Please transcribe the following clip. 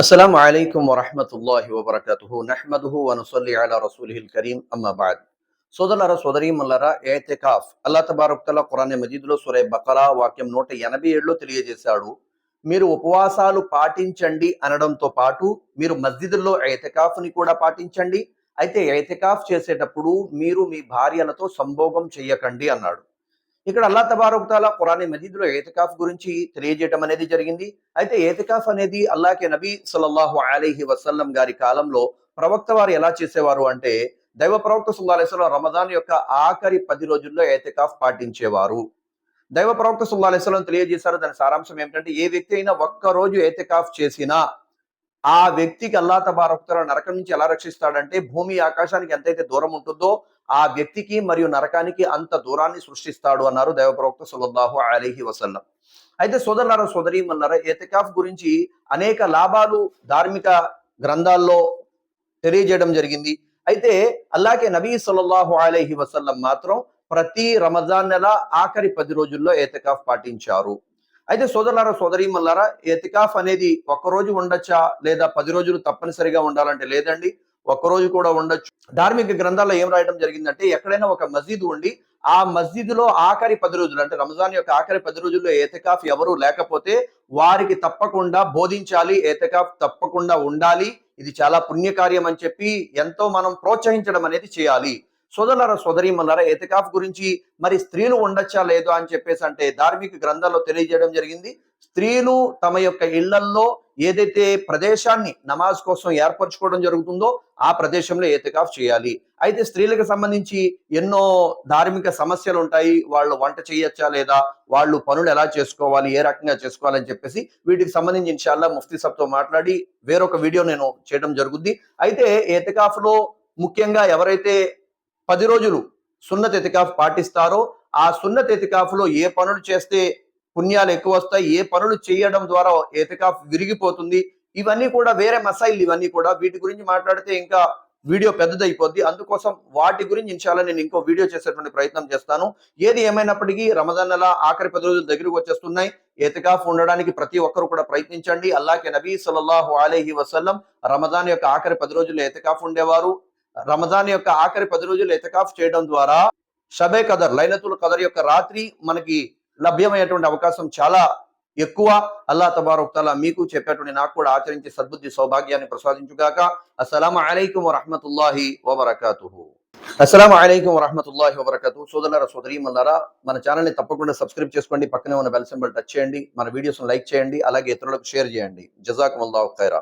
السلام عليكم ورحمة الله وبركاته نحمده ونصلي على رسوله الكريم أما بعد సోదరులారా సోదరీమల్లారా ఏతెకాఫ్ అల్లా తబారక్ తల ఖురాన్ మజీద్లో సురే బకరా వాక్యం నూట ఎనభై ఏడులో తెలియజేశాడు మీరు ఉపవాసాలు పాటించండి అనడంతో పాటు మీరు మస్జిదుల్లో ఏతెకాఫ్ని కూడా పాటించండి అయితే ఏతెకాఫ్ చేసేటప్పుడు మీరు మీ భార్యలతో సంభోగం చెయ్యకండి అన్నాడు ఇక్కడ అల్లా తబారక్ ఖురాని మజీద్లో ఏతకాఫ్ గురించి తెలియజేయటం అనేది జరిగింది. అయితే ఏతకాఫ్ అనేది అల్లాకే నబీ సల్లల్లాహు అలీహి వసల్లం గారి కాలంలో ప్రవక్త వారు ఎలా చేసేవారు అంటే దైవ ప్రవక్త సుల్లాహేశ్వరం రమదాన్ యొక్క ఆఖరి పది రోజుల్లో ఏతకాఫ్ పాటించేవారు. దైవ ప్రవక్త సుల్లాహేశ్వరం తెలియజేశారు. దాని సారాంశం ఏమిటంటే ఏ వ్యక్తి అయినా ఒక్క రోజు ఏతకాఫ్ చేసినా ఆ వ్యక్తికి అల్లా తబారక్తల నరకం నుంచి ఎలా రక్షిస్తాడంటే భూమి ఆకాశానికి ఎంతైతే దూరం ఉంటుందో ఆ వ్యక్తికి మరియు నరకానికి అంత దూరాన్ని సృష్టిస్తాడు అన్నారు దైవ ప్రవక్త సుల్లాహు అలీహి వసల్లం. అయితే సోదరులారా సోదరీమన్నారా ఏతకాఫ్ గురించి అనేక లాభాలు ధార్మిక గ్రంథాల్లో తెలియజేయడం జరిగింది. అయితే అల్లాకే నబీ సల్లల్లాహు అలైహి వసల్లం మాత్రం ప్రతి రమజాన్ నెల ఆఖరి పది రోజుల్లో ఏతకాఫ్ పాటించారు. అయితే సోదరులారా సోదరీమల్లారా ఎతికాఫ్ అనేది రోజు ఉండొచ్చా? లేదా పది రోజులు తప్పనిసరిగా ఉండాలంటే లేదండి. ఒక్కరోజు కూడా ఉండొచ్చు. ధార్మిక గ్రంథాల్లో ఏం రాయడం జరిగిందంటే ఎక్కడైనా ఒక మస్జిద్ ఉండి ఆ మస్జిద్లో ఆఖరి పది రోజులు అంటే రంజాన్ యొక్క ఆఖరి పది రోజుల్లో ఏతకాఫ్ ఎవరు లేకపోతే వారికి తప్పకుండా బోధించాలి ఏతకాఫ్ తప్పకుండా ఉండాలి. ఇది చాలా పుణ్యకార్యం అని చెప్పి ఎంతో మనం ప్రోత్సహించడం అనేది చేయాలి. సోదరులారా సోదరీమల్లారా ఎతికాఫ్ గురించి మరి స్త్రీలు ఉండొచ్చా లేదో అని చెప్పేసి అంటే ధార్మిక గ్రంథాల్లో తెలియజేయడం జరిగింది. స్త్రీలు తమ యొక్క ఇళ్ళల్లో ఏదైతే ప్రదేశాన్ని నమాజ్ కోసం ఏర్పరచుకోవడం జరుగుతుందో ఆ ప్రదేశంలో ఏతికాఫ్ చేయాలి. అయితే స్త్రీలకు సంబంధించి ఎన్నో ధార్మిక సమస్యలు ఉంటాయి. వాళ్ళు వంట చేయొచ్చా లేదా వాళ్ళు పనులు ఎలా చేసుకోవాలి ఏ రకంగా చేసుకోవాలని చెప్పేసి వీటికి సంబంధించి ఇన్షాల్లా ముఫ్తీ సబ్తో మాట్లాడి వేరొక వీడియో నేను చేయడం జరుగుద్ది. అయితే ఏతికాఫ్లో ముఖ్యంగా ఎవరైతే పది రోజులు సున్నత ఎతికాఫ్ పాటిస్తారో ఆ సున్నత ఎతికాఫ్లో ఏ పనులు చేస్తే పుణ్యాలు ఎక్కువ వస్తాయి ఏ పనులు చేయడం ద్వారా ఎతికాఫ్ విరిగిపోతుంది ఇవన్నీ కూడా వేరే మసైల్ ఇవన్నీ కూడా వీటి గురించి మాట్లాడితే ఇంకా వీడియో పెద్దదైపోద్ది. అందుకోసం వాటి గురించి ఇన్షాల్లా నేను ఇంకో వీడియో చేసేటువంటి ప్రయత్నం చేస్తాను. ఏది ఏమైనప్పటికీ రమజాన్ నెల ఆఖరి పది రోజులు దగ్గరకు వచ్చేస్తున్నాయి. ఏతికాఫ్ ఉండడానికి ప్రతి ఒక్కరు కూడా ప్రయత్నించండి. అల్లాకే నబీ సల్లాహు అలీహి వసల్లం రమదాన్ యొక్క ఆఖరి పది రోజులు ఏతికాఫ్ ఉండేవారు. రమజాన్ యొక్క ఆఖరి పది రోజులు ఎతకాఫ్ చేయడం ద్వారా షబే కదర్ లైలతుల్ కదర్ యొక్క రాత్రి మనకి లభ్యమయ్యేటువంటి అవకాశం చాలా ఎక్కువ. అల్లా తబారుక్తలా మీకు చెప్పేటువంటి నాకు కూడా ఆచరించి సద్బుద్ధి సౌభాగ్యాన్ని ప్రసాదించుగాక. అస్సలం అలైకుం వరహమతుల్లాహి వబర్కతు అస్సలం అలైకుం వరహమతుల్లాహి వబర్కతు సోదరుల సోదరీమల్లారా మన ఛానల్ని తప్పకుండా సబ్స్క్రైబ్ చేసుకోండి. పక్కనే ఉన్న బెల్ సింబల్ టచ్ చేయండి. మన వీడియోస్ని లైక్ చేయండి. అలాగే ఇతరులకు షేర్ చేయండి. జజాక్ ఖైరా.